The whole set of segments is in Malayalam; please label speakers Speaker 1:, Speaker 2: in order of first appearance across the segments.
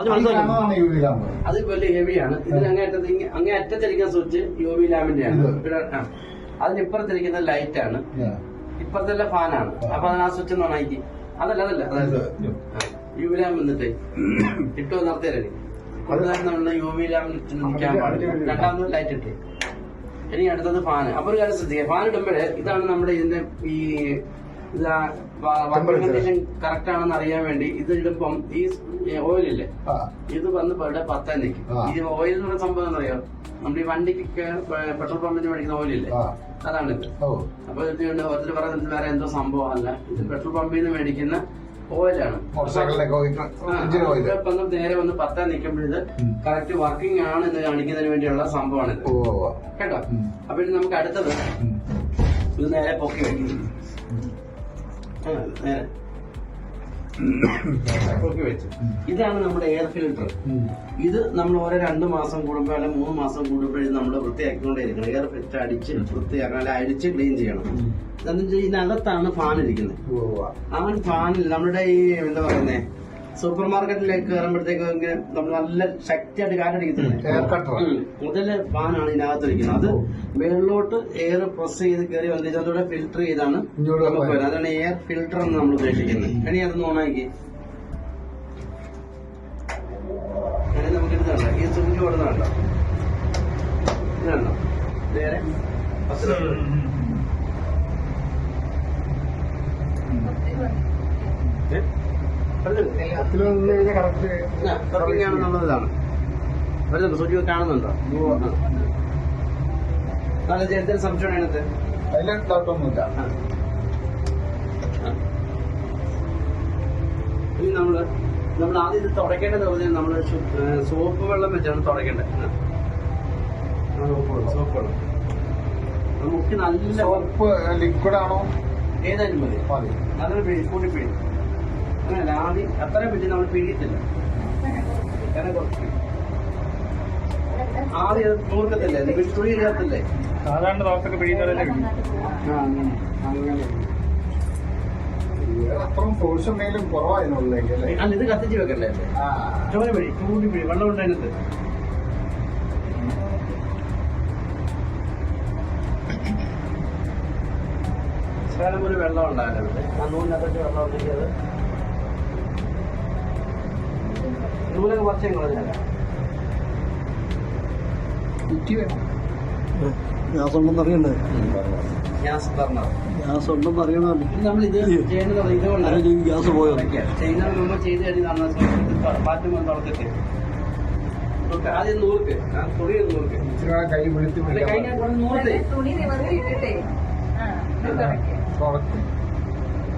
Speaker 1: അത് മനസ്സിലാക്കണം
Speaker 2: വലിയ ഹെവിയാണ് ഇതിന് അങ്ങേ അറ്റത്ത് അങ്ങേ അറ്റത്തിരിക്കുന്ന സ്വിച്ച് യു വി ലാമിന്റെ
Speaker 3: ആണ്
Speaker 2: ഇവിടെ ആ. അതിന് ഇപ്പുറത്തിരിക്കുന്ന ലൈറ്റ് ആണ് ഇപ്പുറത്തെ ഫാനാണ് അപ്പൊ അതിന് ആ സ്വിച്ച് ഓണാക്കി അതല്ല അതല്ല അതായത് യു വി ലാമ്പ് എന്നിട്ട് ഇട്ടോ നിർത്തിയല്ലേ അതുകാരണം നമ്മൾ യു വി ലാം നിൽക്കാൻ പാടില്ല. രണ്ടാമത് ലൈറ്റ് ഇട്ടേ. ഇനി അടുത്തത് ഫാന് അപ്പൊ ഒരു കാര്യം ശ്രദ്ധിക്കുക. ഫാൻ ഇടുമ്പോഴേ ഇതാണ് നമ്മുടെ ഇതിന്റെ ഈ ഇതാ കണ്ടീഷൻ കറക്റ്റ് ആണെന്ന് അറിയാൻ വേണ്ടി ഇത് ഇടുമ്പം ഈ ഓയിലില്ലേ? ഇത് വന്ന് ഇവിടെ പത്താൻ നിൽക്കും. ഈ ഓയിൽ എന്ന് പറയുന്ന സംഭവം എന്താ അറിയോ നമ്മുടെ ഈ വണ്ടിക്കൊക്കെ പെട്രോൾ പമ്പിന് മേടിക്കുന്ന ഓയിലില്ലേ? അപ്പൊ ഇത് ഉണ്ട് ഓരോരുത്തർ പറയുന്നത് വേറെ എന്തോ സംഭവം അല്ല ഇത് പെട്രോൾ പമ്പിൽ നിന്ന് മേടിക്കുന്ന ഓയിലാണ്. വന്ന് നേരെ വന്ന് പത്താൻ നിൽക്കുമ്പോഴിത്. കറക്റ്റ് വർക്കിംഗ് ആണ് എന്ന് കാണിക്കുന്നതിന് വേണ്ടിയുള്ള സംഭവമാണ്
Speaker 3: ഓ,
Speaker 2: കേട്ടോ. അപ്പൊ ഇനി നമുക്ക് അടുത്തത്. ഇത് നേരെ പൊക്കി വെക്കും. ആ, നേരെ പൊക്കി വെച്ചു ഇതാണ് നമ്മുടെ എയർ ഫിൽട്ടർ ഇത് നമ്മൾ ഓരോ രണ്ട് മാസം കൂടുമ്പോൾ അല്ലെങ്കിൽ മൂന്ന് മാസം കൂടുമ്പോഴും നമ്മൾ വൃത്തിയാക്കിക്കൊണ്ടേയിരിക്കണം. എയർ ഫിൽറ്റർ അടിച്ച് വൃത്തിയാക്കണം. അല്ലെങ്കിൽ അടിച്ച് ക്ലീൻ ചെയ്യണം. എന്താണെന്ന് വെച്ചാൽ ഇതിനകത്താണ് ഫാൻ ഇരിക്കുന്നത്. ആ ഫാനിൽ നമ്മുടെ ഈ എന്താ പറയുന്നേ സൂപ്പർ മാർക്കറ്റിലേക്ക് കയറുമ്പോഴത്തേക്ക് ഇങ്ങനെ നമ്മൾ നല്ല ശക്തിയായിട്ട് കാറ്റടിക്കുന്നത്. മുതൽ ഫാനാണ് ഇതിനകത്ത് ഇരിക്കുന്നത്. അത് മേളിലോട്ട് എയർ പ്രസ് ചെയ്ത് കയറി വന്നിട്ട് അതോടെ ഫിൽട്ടർ ചെയ്താണ് നമുക്ക്
Speaker 3: വരുന്നത്.
Speaker 2: അതാണ് എയർ ഫിൽട്ടർ എന്ന് നമ്മൾ ഉദ്ദേശിക്കുന്നത്. ഇനി അത് ഓണാക്കി. നമുക്ക് ഇത് കണ്ടോ? ഈ സ്വിച്ച് കൊടുക്കുന്നുണ്ടോ ഇത് കണ്ടോ? നേരെ പത്ത് ഏ? വർക്കിംഗ് ആണെന്നുള്ളത് ഇതാണ് വരുന്നുണ്ടോ കാണുന്നുണ്ടോ? എന്തെങ്കിലും സംശയമാണ് അതിനകത്ത്. ഇനി നമ്മൾ നമ്മൾ ആദ്യം ഇത് തുടക്കേണ്ടത് പറഞ്ഞാൽ നമ്മൾ സോപ്പ് വെള്ളം വെച്ചാണ്. ആ, സോപ്പ് വെള്ളം സോപ്പ് വെള്ളം. അത് നല്ല
Speaker 3: സോപ്പ് ലിക്വിഡ് ആണോ?
Speaker 2: ഏതായാലും മതി.
Speaker 3: മതി.
Speaker 2: അതിന് പിഴി കൂട്ടി പിഴി അങ്ങനല്ല ആദ്യം അത്രയും പിഴി നമ്മൾ പിഴിയത്തില്ല അങ്ങനെ കുറച്ച്. ആദ്യം നൂർക്കത്തില്ലേ തുണി ഇല്ലാത്തല്ലേ
Speaker 1: സാധാരണ പിഴിയുന്നവരല്ലേ
Speaker 2: ആ അങ്ങനെ. അങ്ങനെ.
Speaker 3: അത്രയും ഫോഴ്സ് മേലും കുറവായിരുന്നുള്ളെങ്കിൽ അല്ല?
Speaker 2: ഇത് കത്തിച്ച് വെക്കണ്ടേ?
Speaker 3: ആ.
Speaker 2: ചോര പിഴി ചൂടി പിഴി വെള്ളം ഉണ്ട് ശകലം ഒരു വെള്ളം ഉണ്ടാകരുത് ആ നൂലിനകത്ത് വെള്ളം ഉണ്ടെങ്കിൽ അത് നൂലൊക്കെ കുറച്ചും കളഞ്ഞാൽ
Speaker 1: ഗ്യാസ് ഉണ്ടെന്ന് അറിയണ്ടേ?
Speaker 2: ഗ്യാസ് ബർണർ
Speaker 1: ഗ്യാസ് ഉണ്ടെന്ന് അറിയണമല്ലോ
Speaker 2: നമ്മൾ ഇത് ചെയ്യേണ്ടത് ഇതുകൊണ്ട്
Speaker 1: ഗ്യാസ് പോയോ?
Speaker 2: ചെയ്യുന്നത് നമ്മൾ ചെയ്ത് കഴിഞ്ഞാൽ തുറത്തിട്ട് നമുക്ക് ആദ്യം നൂർക്ക് ആ തുണി
Speaker 3: കൂടെ കൈ വിളിച്ച്
Speaker 2: കഴിഞ്ഞാൽ നൂറ്
Speaker 4: തുണി ഇട്ടിട്ടേ ആ, ഇത് തുടയ്ക്ക്.
Speaker 3: തുറക്കും
Speaker 2: അയ്യോ,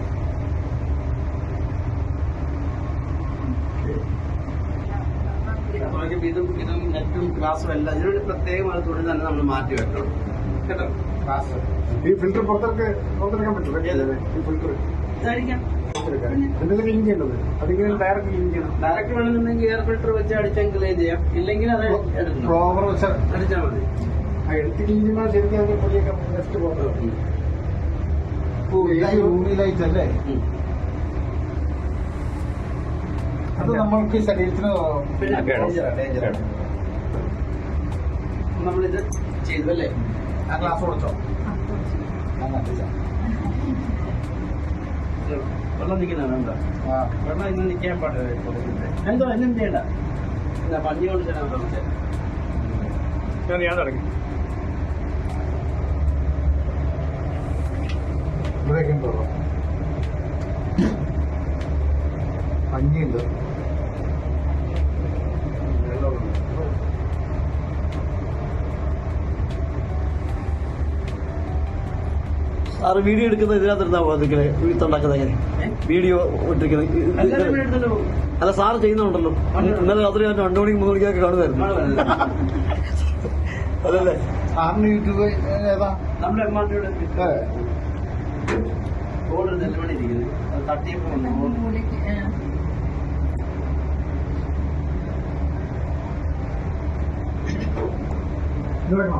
Speaker 2: തുറക്കുമ്പോ ഇതും ഇതും നെറ്റും ഗ്ലാസും എല്ലാം ഇതിനൊരു പ്രത്യേകമായ തുണി തന്നെ നമ്മൾ മാറ്റി വെക്കണം. കേട്ടോ?
Speaker 3: ഗ്ലാസ്. ഈ ഫിൽറ്റർ പുറത്തെടുക്ക് പുറത്തെടുക്കാൻ പറ്റില്ല ഈ ഫിൽറ്റർ.
Speaker 2: ഇതായിരിക്കാം.
Speaker 3: എന്തെങ്കിലും ക്ലീൻ ചെയ്യേണ്ടത്? അതിങ്ങനെ ഡയറക്റ്റ് ക്ലീൻ ചെയ്യണം.
Speaker 2: ഡയറക്റ്റ് വേണമെന്നുണ്ടെങ്കിൽ എയർ ഫിൽറ്റർ വെച്ച് അടിച്ചാൽ ക്ലീൻ ചെയ്യാം. ഇല്ലെങ്കിൽ അത്
Speaker 3: പ്രോപ്പർ വെച്ച്
Speaker 2: അടിച്ചാൽ മതി.
Speaker 3: എടുത്ത് ക്ലീൻ ചെയ്യുമ്പോൾ ശരിക്കും പോകുന്നത് ലൈറ്റ് അല്ലേ. അത് നമ്മൾക്ക് ശരീരത്തിന്.
Speaker 2: നമ്മളിത് ചെയ്തു അല്ലേ
Speaker 3: ആ ക്ലാസ് കൊടുത്തോ
Speaker 2: വെള്ളം നിൽക്കുന്നതാണ് എന്താ? വെള്ളം ഇന്ന് നിൽക്കാൻ പാടില്ല എന്തോ എന്നും ചെയ്യണ്ട? എന്താ പഞ്ഞി കൊണ്ട് തോന്നിച്ചേ
Speaker 1: ഞാൻ തുടങ്ങി സാറ് വീഡിയോ എടുക്കുന്നത് ഇതിനകത്തിരുന്നാ പോകുന്നത് വീട്ടുണ്ടാക്കുന്നത് എങ്ങനെ? വീഡിയോ ഇട്ടിരിക്കുന്നത്. അല്ല സാറ് ചെയ്യുന്നുണ്ടല്ലോ. ഇന്നലെ രാത്രി ഞാൻ രണ്ടു മണിക്ക് മൂന്ന് മണിക്കൊക്കെ കാണുമായിരുന്നു. അതല്ലേ?
Speaker 3: സാറിന് യൂട്യൂബ് ഏതാ?
Speaker 2: നമ്മുടെ
Speaker 3: വേണോ?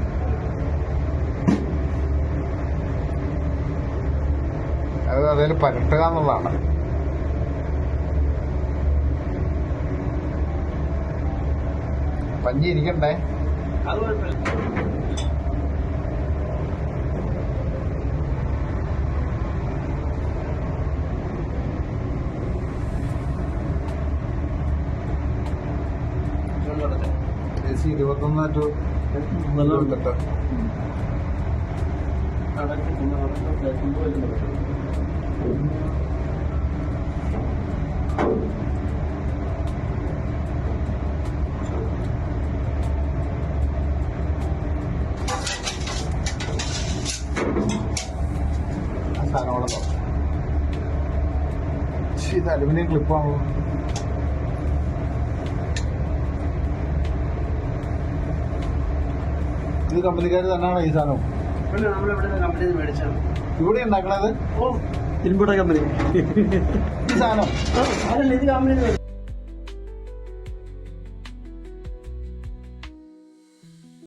Speaker 2: അത്
Speaker 3: അതിൽ പരട്ടുക എന്നുള്ളതാണ്. പഞ്ഞി ഇരിക്കണ്ടേ? ഇരുപത്തൊന്ന് ടു ഇരുപത്തെട്ട്.
Speaker 2: കടക്ക് കൊണ്ടുവരട്ടെ.
Speaker 3: ഇത് അലുമിനിയം ക്ലിപ്പാണല്ലോ ഇത് കമ്പനിക്കാർ തന്നെയാണോ ഈ സാധനം ഇവിടെ ഉണ്ടാക്കണത്
Speaker 2: ഓ
Speaker 1: ഇരുമ്പുട കമ്പനി
Speaker 3: ഈ സാധനം.
Speaker 2: അതല്ല ഇത്